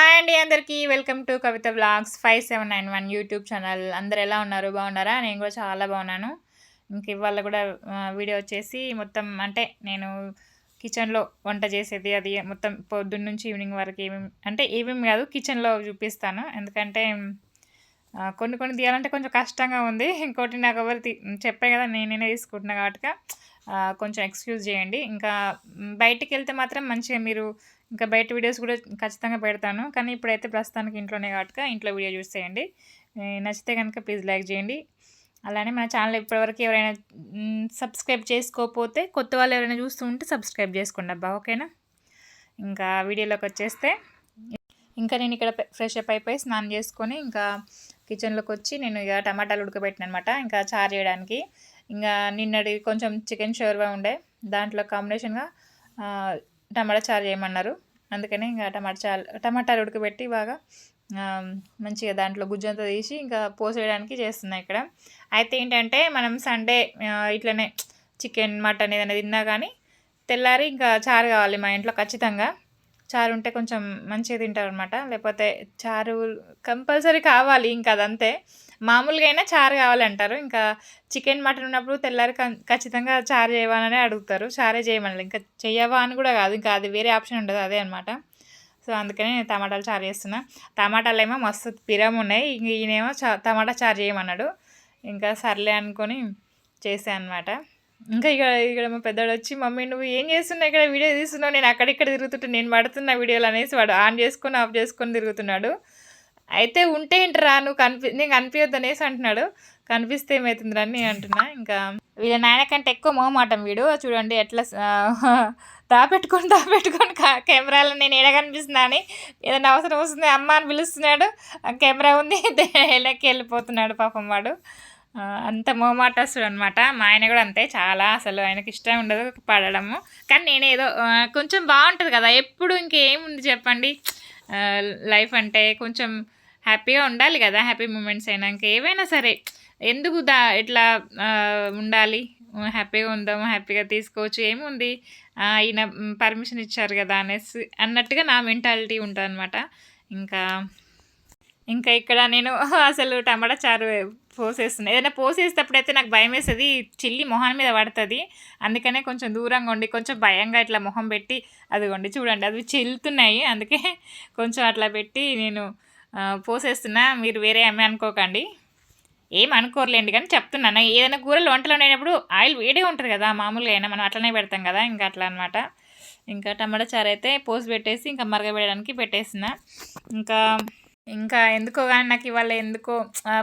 Hi అండి అందరికీ. Welcome to Kavitha blogs five seven nine one YouTube channel. అందరు ఎలా ఉన్నారు? బాగున్నారా? నేను కూడా చాలా బాగున్నాను. ఇంక ఇవాళ కూడా వీడియో వచ్చేసి మొత్తం అంటే నేను కిచెన్లో వంట చేసేది అది మొత్తం పొద్దున్న నుంచి ఈవినింగ్ వరకు ఏమేమి అంటే ఏమేమి కాదు కిచెన్లో చూపిస్తాను. ఎందుకంటే కొన్ని కొన్ని తీయాలంటే కొంచెం కష్టంగా ఉంది. ఇంకోటి నాకు ఎవరు తీ- చెప్పే కదా నేనే తీసుకుంటున్నా కాబట్టి. కొంచెం ఎక్స్క్యూజ్ చేయండి. ఇంకా బయటికి వెళ్తే మాత్రం మంచిగా మీరు ఇంకా బయట వీడియోస్ కూడా ఖచ్చితంగా పెడతాను. కానీ ఇప్పుడైతే ప్రస్తుతానికి ఇంట్లోనే కాబట్టి ఇంట్లో వీడియో చూసేయండి చేయండి. నచ్చితే కనుక ప్లీజ్ లైక్ చేయండి. అలానే మన ఛానల్ ఇప్పటివరకు ఎవరైనా సబ్స్క్రైబ్ చేసుకోకపోతే కొత్త వాళ్ళు ఎవరైనా చూస్తూ ఉంటే సబ్స్క్రైబ్ చేసుకోండి అబ్బా ఓకేనా? ఇంకా వీడియోలోకి వచ్చేస్తే ఇంకా నేను ఇక్కడ ఫ్రెష్ అప్ అయిపోయి స్నానం చేసుకొని ఇంకా కిచెన్లోకి వచ్చి నేను ఇక టమాటాలు ఉడకబెట్టిన అనమాట ఇంకా చారు చేయడానికి. ఇంకా నిన్నటి కొంచెం చికెన్ షోర్వా ఉండే దాంట్లో కాంబినేషన్గా టమాటా చారు చేయమన్నారు. అందుకనే ఇంకా టమాటా చారు టమాటాలు ఉడకబెట్టి బాగా మంచిగా దాంట్లో గుజ్జంతా తీసి ఇంకా పోసేయడానికి చేస్తున్నాయి ఇక్కడ. అయితే ఏంటంటే మనం సండే ఇట్లనే చికెన్ మటన్ ఏదైనా తిన్నా కానీ తెల్లారి ఇంకా చారు కావాలి మా ఇంట్లో ఖచ్చితంగా. చారు ఉంటే కొంచెం మంచిగా తింటారు అనమాట లేకపోతే చారు కంపల్సరీ కావాలి ఇంకా అదంతే. మామూలుగా అయినా చారు కావాలంటారు ఇంకా చికెన్ మటన్ ఉన్నప్పుడు తెల్లారి కం- ఖచ్చితంగా చారు చేయవాలని అడుగుతారు. చారే చేయమని ఇంకా చేయవా అని కూడా కాదు. ఇంకా అది వేరే ఆప్షన్ ఉండదు. అదే అనమాట సో అందుకని నేను టమాటాలు చారు చేస్తున్నా. టమాటాలు ఏమో మస్తు పిరం ఉన్నాయి. ఇంక ఈయనేమో చా టమాటా చారు చేయమన్నాడు. ఇంకా సర్లే అనుకొని చేసాను అనమాట ఇంకా ఇక్కడ ఇక్కడ మా పెద్దవాడు వచ్చి మమ్మీ నువ్వు ఏం చేస్తున్నావు ఇక్కడ? వీడియో తీస్తున్నావు. నేను అక్కడిక్కడ తిరుగుతుంటే నేను పడుతున్న వీడియోలు అనేసి వాడు ఆన్ చేసుకొని ఆఫ్ చేసుకొని తిరుగుతున్నాడు. అయితే ఉంటే ఏంటరా నువ్వు కనిపి నేను కనిపించద్దు అనేసి అంటున్నాడు. కనిపిస్తే ఏమవుతుందిరా అని అంటున్నా. ఇంకా వీళ్ళ నాయన కంటే ఎక్కువ మొహమాటం వీడు. చూడండి ఎట్లా దాపెట్టుకొని దాపెట్టుకొని కెమెరాలో నేను ఏడ కనిపిస్తున్నా అని ఏదైనా అవసరం వస్తుంది అమ్మ అని పిలుస్తున్నాడు. ఆ కెమెరా ఉంది. వెళ్ళకి వెళ్ళిపోతున్నాడు పాపం వాడు. అంత మొహమాటస్తుడు అనమాట మా ఆయన కూడా అంతే. చాలా అసలు ఆయనకి ఇష్టం ఉండదు పడడము. కానీ నేనేదో కొంచెం బాగుంటుంది కదా. ఎప్పుడు ఇంకేముంది చెప్పండి. లైఫ్ అంటే కొంచెం హ్యాపీగా ఉండాలి కదా. హ్యాపీ మూమెంట్స్ అయినా ఏవైనా సరే. ఎందుకు దా ఇట్లా ఉండాలి? హ్యాపీగా ఉందాము హ్యాపీగా తీసుకోవచ్చు. ఏముంది? ఈయన పర్మిషన్ ఇచ్చారు కదా అనేసి అన్నట్టుగా నా మెంటాలిటీ ఉంటుంది అనమాట ఇంకా ఇంకా ఇక్కడ నేను అసలు టమాటా చారు పోసేస్తున్నాను ఏదైనా పోసేసేటప్పుడైతే అయితే నాకు భయం వేస్తుంది చిల్లి మొహం మీద పడుతుంది. అందుకనే కొంచెం దూరంగా ఉండి కొంచెం భయంగా ఇట్లా మొహం పెట్టి అదిగోండి చూడండి అవి చిల్లుతున్నాయి. అందుకే కొంచెం అట్లా పెట్టి నేను పోసేస్తున్నా. మీరు వేరే అమ్మే అనుకోకండి. ఏం అనుకోరులేండి కానీ చెప్తున్నాను ఏదైనా కూరలు వంటలు వండేటప్పుడు ఆయిల్ వేడే ఉంటుంది కదా మామూలుగా అయినా మనం అట్లనే పెడతాం కదా ఇంకా అట్లా అనమాట ఇంకా టమాటా చారు అయితే పోసి పెట్టేసి ఇంకా మరగబెట్టడానికి పెట్టేసిన ఇంకా ఇంకా ఎందుకో కానీ నాకు ఇవాళ ఎందుకో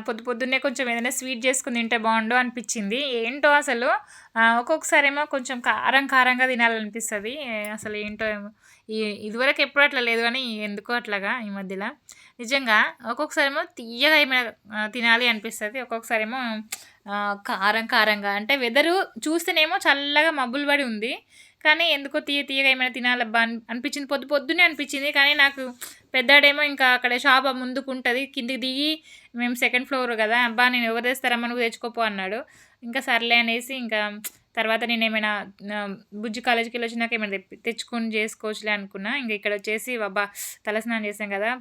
పొద్దు పొద్దున్నే కొంచెం ఏదైనా స్వీట్ చేసుకుని తింటే బాగుండు అనిపించింది. ఏంటో అసలు ఒక్కొక్కసారి ఏమో కొంచెం కారం కారంగా తినాలనిపిస్తుంది. అసలు ఏంటో ఏమో. ఈ ఇదివరకు ఎప్పుడు అట్లా లేదు కానీ ఎందుకో అట్లాగా ఈ మధ్యలో. నిజంగా ఒక్కొక్కసారి ఏమో తీయగా ఏమైనా తినాలి అనిపిస్తుంది. ఒక్కొక్కసారి ఏమో కారం కారంగా. అంటే వెదరు చూస్తేనేమో చల్లగా మబ్బులు పడి ఉంది. కానీ ఎందుకో తీయ తీయగా ఏమైనా తినాలబ్బా అని అనిపించింది. పొద్దు పొద్దునే అనిపించింది. కానీ నాకు పెద్దాడేమో ఇంకా అక్కడ షాప్ ముందుకు ఉంటుంది. కిందికి దిగి మేము సెకండ్ ఫ్లోర్ కదా అబ్బా నేను ఎవరు తెస్తారమ్మా నువ్వు తెచ్చుకోపో అన్నాడు. ఇంకా సర్లే అనేసి ఇంకా తర్వాత నేను ఏమైనా బుజ్జి కాలేజీకి వెళ్ళి వచ్చినాక ఏమైనా తెచ్చుకొని చేసుకోవచ్చులే అనుకున్నా. ఇంకా ఇక్కడ వచ్చేసి అబ్బా తలస్నానం చేసాం కదా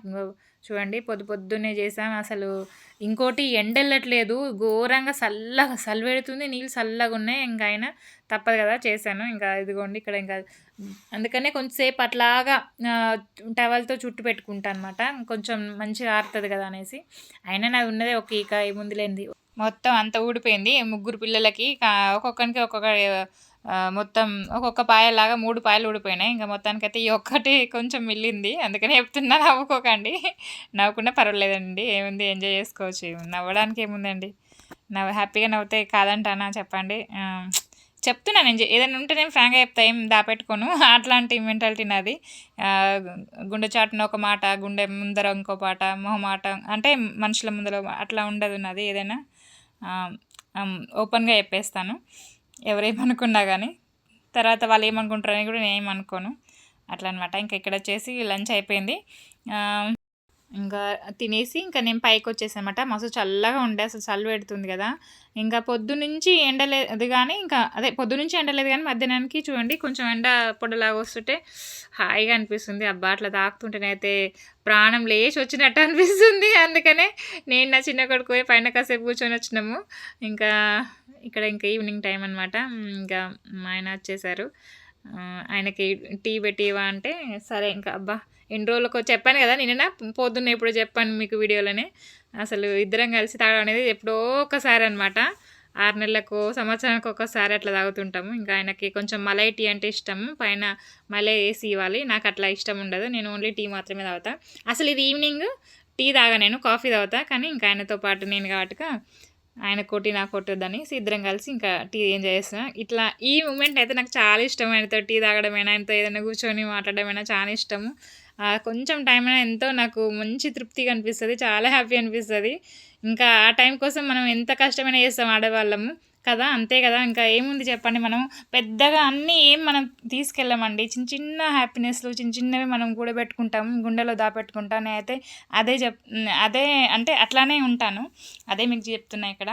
చూడండి పొద్దు పొద్దున్నే చేసాం. అసలు ఇంకోటి ఎండ వెళ్ళట్లేదు ఘోరంగా చల్లగా చలివెడుతుంది నీళ్ళు చల్లగా ఉన్నాయి. ఇంకా అయినా తప్పదు కదా చేశాను. ఇంకా ఇదిగోండి ఇక్కడ ఇంకా అందుకనే కొంచెంసేపు అట్లాగా టవల్తో చుట్టు పెట్టుకుంటా అనమాట కొంచెం మంచిగా ఆరుతుంది కదా అనేసి. అయినా నాది ఉన్నదే ఒక ఇక ముందులేంది లేనిది మొత్తం అంత ఊడిపోయింది. ముగ్గురు పిల్లలకి ఒక్కొక్కరికి ఒక్కొక్క మొత్తం ఒక్కొక్క పాయలాగా మూడు పాయలు ఊడిపోయినాయి. ఇంకా మొత్తానికైతే ఈ ఒక్కటి కొంచెం మిల్లింది. అందుకని చెప్తున్నా నవ్వుకోకండి. నవ్వకుండా పర్వాలేదండి. ఏముంది? ఎంజాయ్ చేసుకోవచ్చు. నవ్వడానికి ఏముందండి? నవ్వు హ్యాపీగా నవ్వుతే కాదంటానా? చెప్పండి. చెప్తున్నాను చెప్తున్నా నేను ఏదైనా ఉంటే నేను ఫ్రాంక్గా చెప్తా. ఏం దాపెట్టుకోను. అట్లాంటి మెంటాలిటీ నాది. గుండె చాటున ఒక మాట గుండె ముందర ఇంకో పాట మొహమాట అంటే మనుషుల ముందర అట్లా ఉండదు నాది ఏదైనా. ఓపెన్గా చెప్పేస్తాను. ఎవరేమనుకున్నా కానీ తర్వాత వాళ్ళు ఏమనుకుంటారని కూడా నేను ఏమనుకోను అట్లా అనమాట ఇంకా ఇక్కడ వచ్చేసి లంచ్ అయిపోయింది. ఇంకా తినేసి ఇంకా నేను పైకి వచ్చేసానమాట మస్తు చల్లగా ఉండే అసలు చల్లు పెడుతుంది కదా. ఇంకా పొద్దు నుంచి ఎండలేదు కానీ ఇంకా అదే పొద్దు నుంచి ఎండలేదు కానీ మధ్యాహ్నానికి చూడండి కొంచెం ఎండ పొడలాగా వస్తుంటే హాయిగా అనిపిస్తుంది. అబ్బా అట్లా తాకుతుంటేనైతే ప్రాణం లేచి వచ్చినట్టు అనిపిస్తుంది. అందుకనే నేను నా చిన్న కొడుకు పోయి పైన కాసేపు కూర్చొని వచ్చినాము. ఇంకా ఇక్కడ ఇంకా ఈవినింగ్ టైం అనమాట ఇంకా మా ఆయన వచ్చేసారు. ఆయనకి టీ పెట్టివా అంటే సరే ఇంకా అబ్బా ఎన్ని రోజులకు చెప్పాను కదా నిన్న పొద్దున్న ఎప్పుడో చెప్పాను మీకు వీడియోలోనే. అసలు ఇద్దరం కలిసి తాగడం అనేది ఎప్పుడో ఒకసారి అనమాట ఆరు నెలలకు సంవత్సరానికి ఒకసారి అట్లా తాగుతుంటాము. ఇంకా ఆయనకి కొంచెం మలై టీ అంటే ఇష్టము పైన మలై వేసి ఇవ్వాలి. నాకు అట్లా ఇష్టం ఉండదు. నేను ఓన్లీ టీ మాత్రమే తాగుతా. అసలు ఇది ఈవినింగ్ టీ తాగా నేను కాఫీ తాగుతా. కానీ ఇంకా ఆయనతో పాటు నేను కాబట్టి ఆయన కొట్టి నాకు కొట్టొద్దని ఇద్దరం కలిసి ఇంకా టీ ఎంజాయ్ చేస్తున్నాం. ఇట్లా ఈ మూమెంట్ అయితే నాకు చాలా ఇష్టం. ఆయనతో టీ తాగడమైనా ఆయనతో ఏదైనా కూర్చొని మాట్లాడమైనా చాలా ఇష్టము. ఆ కొంచెం టైం అయినా ఎంతో నాకు మంచి తృప్తిగా అనిపిస్తుంది చాలా హ్యాపీ అనిపిస్తుంది. ఇంకా ఆ టైం కోసం మనం ఎంత కష్టమైనా చేస్తాం ఆడవాళ్ళము. కదా? అంతే కదా? ఇంకా ఏముంది చెప్పండి మనం? పెద్దగా అన్నీ ఏం మనం తీసుకెళ్ళమండి. చిన్న చిన్న హ్యాపీనెస్లు చిన్న చిన్నవి మనం కూడబెట్టుకుంటాం గుండెలో దాపెట్టుకుంటాం నేనైతే అదే చెప్ అదే అంటే అట్లానే ఉంటాను. అదే మీకు చెప్తున్నా ఇక్కడ.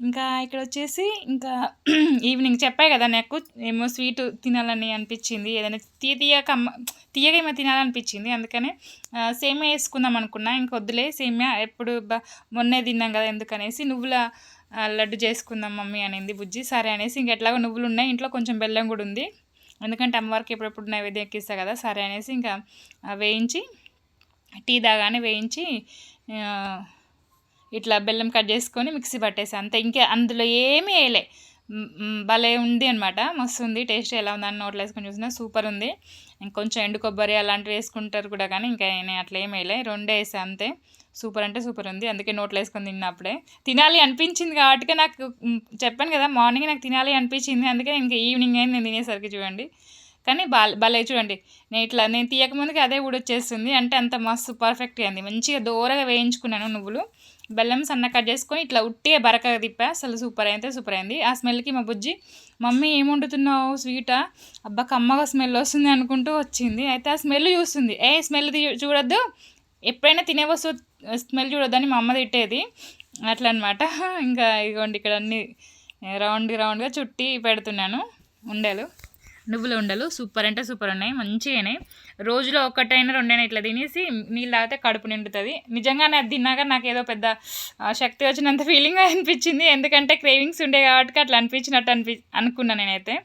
ఇంకా ఇక్కడ వచ్చేసి ఇంకా ఈవినింగ్ చెప్పాయి కదా నాకు ఏమో స్వీట్ తినాలని అనిపించింది. ఏదైనా తీయ తీయక అమ్మ తీయగా ఏమో తినాలనిపించింది. అందుకనే సేమ్యా సేమియా వేసుకుందాం అనుకున్నా. ఇంక వద్దులే సేమియా ఎప్పుడు మొన్నే తిన్నాం కదా ఎందుకనేసి నువ్వుల లడ్డు చేసుకుందాం మమ్మీ అనింది బుజ్జి. సరే అనేసి ఇంక ఎట్లాగో నువ్వులు ఉన్నాయి ఇంట్లో కొంచెం బెల్లం కూడా ఉంది. ఎందుకంటే అమ్మవారికి ఎప్పుడెప్పుడు నైవేద్యం ఎక్కిస్తా కదా. సరే అనేసి ఇంకా వేయించి టీ దాగానే వేయించి ఇట్లా బెల్లం కట్ చేసుకొని మిక్సీ పట్టేసి. అంతే ఇంకా అందులో ఏమీ వేయలే. భలే ఉంది అనమాట మస్తు ఉంది టేస్ట్ ఎలా ఉందని నోట్లో వేసుకొని చూసినా సూపర్ ఉంది. ఇంకొంచెం ఎండు కొబ్బరి అలాంటివి వేసుకుంటారు కూడా కానీ ఇంకా నేను అట్లా ఏం వేయలే. రెండే వేసా అంతే. సూపర్ అంటే సూపర్ ఉంది. అందుకే నోట్లో వేసుకొని తిన్నప్పుడే తినాలి అనిపించింది కాబట్టి నాకు చెప్పాను కదా మార్నింగ్ నాకు తినాలి అనిపించింది. అందుకే ఇంకా ఈవినింగ్ అయింది నేను తినేసరికి చూడండి. కానీ బా భలే చూడండి. నేను ఇట్లా నేను తీయక ముందుకి అదే ఊడొచ్చేస్తుంది. అంటే అంత మస్తు పర్ఫెక్ట్గా అయింది. మంచిగా దూరగా వేయించుకున్నాను నువ్వులు. బెల్లం సన్న కట్ చేసుకొని ఇట్లా ఉట్టిగా బరకగా తిప్పా. అసలు సూపర్ అయితే సూపర్ అయింది. ఆ స్మెల్కి మా బుజ్జి మమ్మీ ఏం వండుతున్నావు స్వీటా? అబ్బా కమ్మగా స్మెల్ వస్తుంది అనుకుంటూ వచ్చింది. అయితే ఆ స్మెల్ చూస్తుంది. ఏ స్మెల్ చూడొద్దు. ఎప్పుడైనా తినే వస్తువు స్మెల్ చూడొద్దని మా అమ్మ తిట్టేది. అట్లా అనమాట ఇంకా ఇగోండి ఇక్కడ అన్ని రౌండ్ రౌండ్గా చుట్టి పెడుతున్నాను. ఉండేలు. నువ్వుల ఉండలు సూపర్ అంటే సూపర్ ఉన్నాయి మంచిగా అయినాయి. రోజులో ఒకటైనా రెండైనా ఇట్లా తినేసి నీళ్ళు తాగితే కడుపు నిండుతుంది. నిజంగానే అది తిన్నాక నాకు ఏదో పెద్ద శక్తి వచ్చినంత ఫీలింగ్ అనిపించింది. ఎందుకంటే క్రేవింగ్స్ ఉండే కాబట్టి అట్లా అనిపించినట్టు అనిపి అనుకున్నా నేనైతే.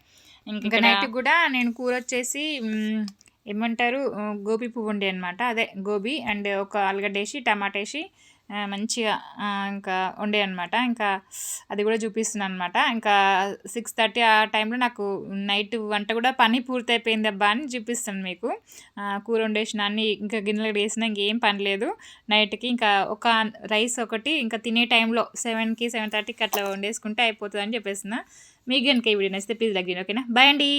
ఇంకా నైట్ కూడా నేను కూర వచ్చేసి ఏమంటారు గోబీ పువ్వు ఉండే అనమాట అదే గోబీ అండ్ ఒక ఆలుగడ్డ వేసి టమాటా వేసి మంచిగా ఇంకా వండే అనమాట ఇంకా అది కూడా చూపిస్తున్నాను అనమాట ఇంకా సిక్స్ థర్టీ ఆ టైంలో నాకు నైట్ వంట కూడా పని పూర్తయిపోయింది అబ్బా అని చూపిస్తాను మీకు. కూర వండేసిన అన్ని ఇంకా గిన్నెలు వేసిన ఇంకేం పని లేదు. నైట్కి ఇంకా ఒక రైస్ ఒకటి ఇంకా తినే టైంలో సెవెన్కి సెవెన్ థర్టీకి అట్లా వండేసుకుంటే అయిపోతుంది అని చెప్పేస్తున్నా. మీకు కనుక ఈ వీడియో నచ్చితే ప్లీజ్ లైక్ చేయండి ఓకేనా? బాయ్ అండి!